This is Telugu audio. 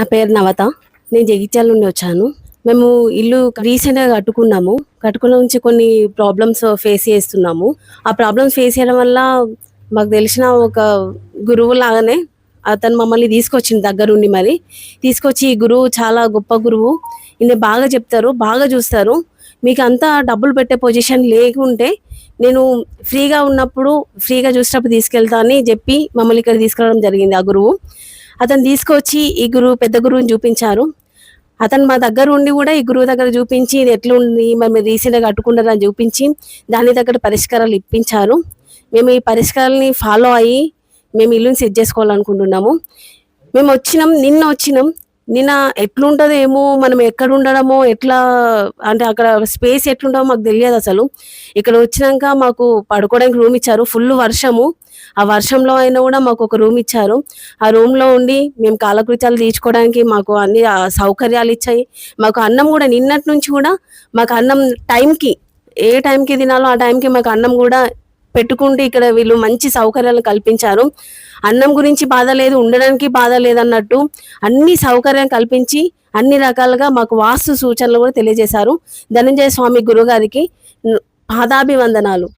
నా పేరు నవత. నేను జగిత్యాల నుండి వచ్చాను. మేము ఇల్లు రీసెంట్గా కట్టుకున్నాము. కట్టుకున్న నుంచి కొన్ని ప్రాబ్లమ్స్ ఫేస్ చేస్తున్నాము. ఆ ప్రాబ్లమ్స్ ఫేస్ చేయడం వల్ల మాకు తెలిసిన ఒక గురువు లాగానే అతను మమ్మల్ని తీసుకొచ్చింది దగ్గరుండి మరి. తీసుకొచ్చి ఈ గురువు చాలా గొప్ప గురువు. ఈయన బాగా చెప్తారు బాగా చూస్తారు. మీకు అంతా డబ్బులు పెట్టే పొజిషన్ లేకుంటే నేను ఫ్రీగా ఉన్నప్పుడు ఫ్రీగా చూసినప్పుడు తీసుకెళ్తా అని చెప్పి మమ్మల్ని ఇక్కడ తీసుకురావడం జరిగింది ఆ గురువు. అతను తీసుకొచ్చి ఈ గురువు పెద్ద గురువుని చూపించారు. అతను మా దగ్గర ఉండి కూడా ఈ గురువు దగ్గర చూపించి ఇది ఎట్లుంది మరి మీరు రీసెంట్గా కట్టుకున్నారని చూపించి దాని దగ్గర పరిష్కారాలు ఇప్పించారు. మేము ఈ పరిష్కారాలని ఫాలో అయ్యి మేము ఇల్లుని సెట్ చేసుకోవాలనుకుంటున్నాము. మేము వచ్చినాం నిన్న వచ్చినాం. నిన్న ఎట్లుంటుందో ఏమో మనం ఎక్కడ ఉండడమో ఎట్లా అంటే అక్కడ స్పేస్ ఎట్లుంటామో మాకు తెలియదు అసలు. ఇక్కడ వచ్చినాక మాకు పడుకోవడానికి రూమ్ ఇచ్చారు ఫుల్ వర్షము. ఆ వర్షంలో అయినా కూడా మాకు ఒక రూమ్ ఇచ్చారు. ఆ రూమ్లో ఉండి మేము కాలకృత్యాలు తీర్చుకోవడానికి మాకు అన్ని సౌకర్యాలు ఇచ్చాయి. మాకు అన్నం కూడా నిన్నటి నుంచి కూడా మాకు అన్నం టైంకి ఏ టైంకి తినాలో ఆ టైంకి మాకు అన్నం కూడా పెట్టుకుంటే ఇక్కడ వీళ్ళు మంచి సౌకర్యాలు కల్పించారు. అన్నం గురించి బాధ లేదు ఉండడానికి బాధ లేదన్నట్టు అన్ని సౌకర్యం కల్పించి అన్ని రకాలుగా మాకు వాస్తు సూచనలు కూడా తెలియజేశారు. ధనంజయ స్వామి గురుగారికి పాదాభివందనాలు.